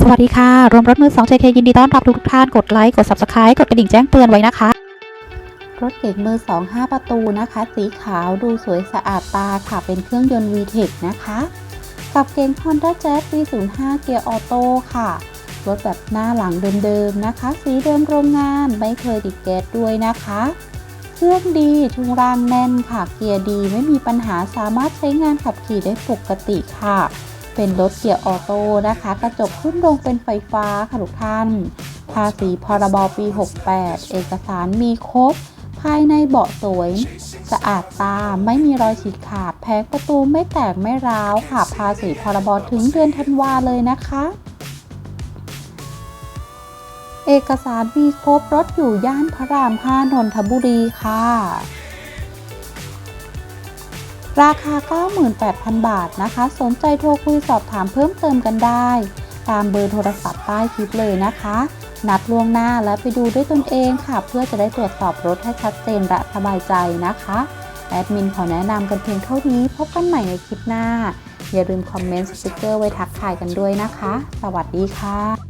สวัสดีค่ะ รวมรถมือ2 JK ยินดีต้อนรับทุกท่าน กดไลค์ กด Subscribe กดกระดิ่งแจ้งเตือนไว้นะคะ รถเก๋งมือ2 5 ประตูนะคะ สีขาวดูสวยสะอาดตาค่ะ เป็นเครื่องยนต์ VTEC นะคะ กับเก๋ง Honda Jazz V05 เกียร์ออโต้ค่ะ รถแบบหน้าหลังเดิมๆนะคะ สีเดิมโรงงานไม่เคยติดแก๊สด้วยนะคะ เครื่องดีช่วงล่างแน่นค่ะ เกียร์ดีไม่มีปัญหาสามารถใช้งานขับขี่ได้ปกติค่ะ เป็นรถเกียร์ออโต้นะคะ กระจกขึ้นลงเป็นไฟฟ้าค่ะทุกท่าน ภาษีพรบปี 68 เอกสารมีครบ ภายในเบาะสวยสะอาดตาไม่มีรอยฉีกขาดแผงประตูไม่แตกไม่ร้าวค่ะ ภาษีพรบถึงเดือนธันวาเลยนะคะ เอกสารมีครบรถอยู่ย่านพระราม 5 นนทบุรีค่ะ ราคา 98,000 บาทนะคะ สนใจโทรคุยสอบถามเพิ่มเติมกันได้ ตามเบอร์โทรศัพท์ใต้คลิปเลยนะคะ นัดล่วงหน้าและไปดูด้วยตนเองค่ะ เพื่อจะได้ตรวจสอบรถให้ชัดเจนและสบายใจนะคะแอดมินขอแนะนำกันเพียงเท่านี้ พบกันใหม่ในคลิปหน้า อย่าลืมคอมเมนต์สติกเกอร์ไว้ทักทายกันด้วยนะคะ สวัสดีค่ะ